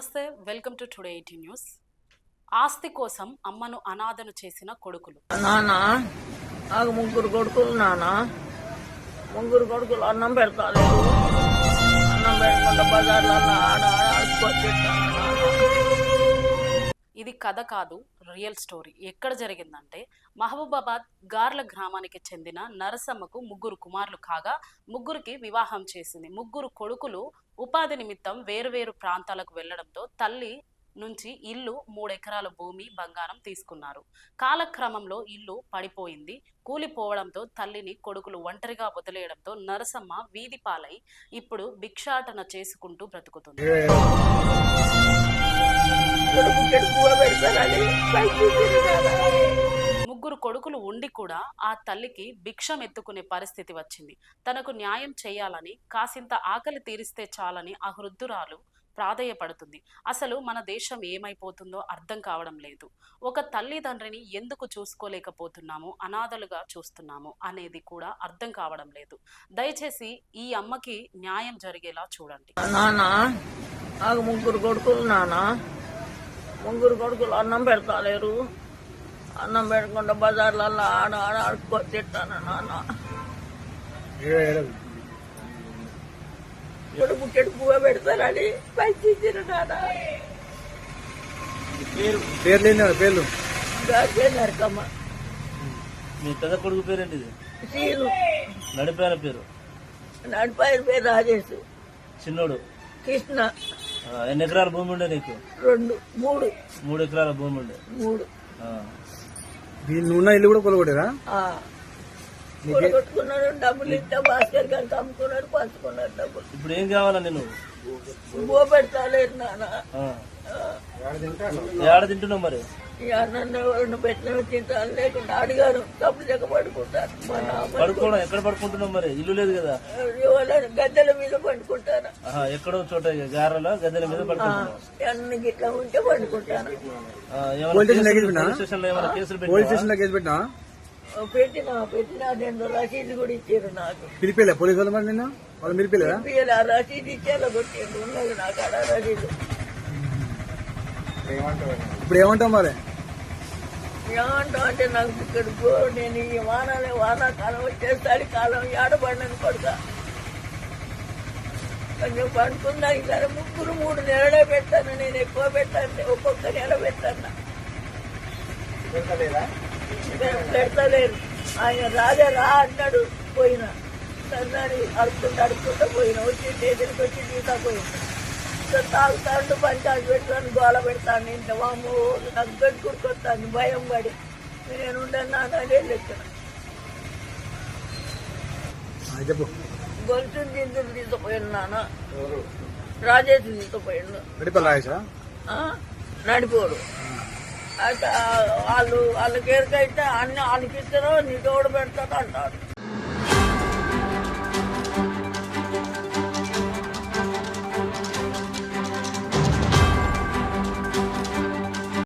నమస్తే welcome to today eighty news. ఆస్తి కోసం అమ్మను అనాథను చేసిన కొడుకులు. నానా నాకు ముగ్గురు కొడుకులు నానా. ముగ్గురు కొడుకులు అన్నం పెడతాను అన్నం పెట్టకుండా బజార్లలో ఆడ ఆడ ఆడుకోవచ్చు ఇది కథ కాదు రియల్ స్టోరీ ఎక్కడ జరిగిందంటే మహబూబాబాద్ గార్ల గ్రామానికి చెందిన నరసమ్మకు ముగ్గురు కుమారులు కాగా ముగ్గురికి వివాహం చేసింది. ముగ్గురు కొడుకులు ఉపాధి నిమిత్తం వేరువేరు ప్రాంతాలకు వెళ్ళడంతో తల్లి నుంచి ఇల్లు మూడెకరాల భూమి బంగారం తీసుకున్నారు. కాలక్రమంలో ఇల్లు పడిపోయింది. కూలిపోవడంతో తల్లిని కొడుకులు ఒంటరిగా వదిలేయడంతో నరసమ్మ వీధి పాలై ఇప్పుడు భిక్షాటన చేసుకుంటూ బ్రతుకుతుంది. ముగ్గురు కొడుకులు ఉండి కూడా ఆ తల్లికి భిక్షం ఎత్తుకునే పరిస్థితి వచ్చింది. తనకు న్యాయం చేయాలని కాసింత ఆకలి తీరిస్తే చాలని ఆ వృద్ధురాలు ప్రాధేయపడుతుంది. అసలు మన దేశం ఏమైపోతుందో అర్థం కావడం లేదు. ఒక తల్లిదండ్రిని ఎందుకు చూసుకోలేకపోతున్నాము? అనాథలుగా చూస్తున్నాము అనేది కూడా అర్థం కావడం లేదు. దయచేసి ఈ అమ్మకి న్యాయం జరిగేలా చూడండి. నానా ముగ్గురు కొడుకులు నానా. ముగ్గురు కొడుకులు అన్నం పెడతాలేరు. అన్నం పెట్టకుండా బజార్లలో ఆడ ఆడ ఆడుకొచ్చేస్తాను నాన్న. కొడుకు చెడుపు పెడతానని పైకి తిరిగాను. పేర్లు పేర్లు? నరకమ్మ. మీ పెద్ద కొడుకు పేరేంటిది సీను నడిపాయన పేరు? నడిపాయి పేరు రాజేష్. చిన్నోడు? కృష్ణ. ఎన్ని ఎకరాల భూమి ఉండే నీకు? రెండు మూడు. మూడు ఎకరాల భూమి ఉండే. మూడు. ఆ. వీళ్ళు ఉన్న ఇల్లు కూడా కొలగొట్టారా ఆ. కొట్టుకున్నాడు డబ్బులు ఇస్తే భాస్కర్ గారికి అమ్ముకున్నాడు పంచుకున్నాడు డబ్బులు. ఇప్పుడు ఏం కావాలా నేను బో పెడతాలేదు నాన్న. ఆ. ఏడ తింటున్నావు మరి? ఈ అన్నం పెట్టిన తింటాను లేకుండా అడిగారు డబ్బులు చెక్క పడుకుంటారు. పడుకోవడం ఎక్కడ పడుకుంటున్నావు మరి? ఇల్లు లేదు కదా. గద్దెల మీద పండుకుంటారు ఆహా, ఎక్కడో చోట గారెల గద్దెల మీద పడుకుంటున్నావు? అన్ని గిట్లా ఉంటే పండుకుంటాను. పోలీస్ స్టేషన్లో ఏమైనా కేసులు పోలీస్ పెట్టినా స్టేషన్లో కేసు పెట్టినా పెట్టిన పెట్టిన రెండు రసీదు కూడా ఇచ్చారు నాకు. పిలిపిలే పోలీసు వాళ్ళు మరి నిన్న? వాళ్ళు మీరు ఆ రసీదు ఇచ్చేలా కొట్టిండు ఉన్నది నాకు అలా రసీదు. ఇప్పుడు ఏమంటాం మరి? ఏమంటావు అంటే నాకు ఇక్కడ నేను ఈ వానాలే వానాకాలం వచ్చేస్తాడు కాలం ఏడబడినని కొడుక. కొంచెం పడుకున్నా సరే ముగ్గురు మూడు నెలలే పెట్టాను నేను ఎక్కువ పెట్టాను ఒక్కొక్క నెల పెట్టాను. పెడతలేరు. ఆయన రాజా రా అన్నాడు పోయినా. సన్నాడు అడుక్కుంటూ అడుక్కుంటూ పోయినా. వచ్చి స్టేషన్కి వచ్చి తీసా పోయినా తాగుతాడు పంచాయతీ పెడతాను గోల పెడతాను ఇంత వాము నాకు పెట్టుకుంటాను భయం పడి. నేను ఉండను నాదే లెక్కన గొలుసు దిందులు తీసుకుపోయాను నాన్న. రాజేష్? తీసుకుపోయాను? నడిపోడు వాళ్ళు వాళ్ళకి ఎరకైతే అన్ని వాళ్ళకి ఇస్తారో నీ తోడు పెడతాడు అంటారు.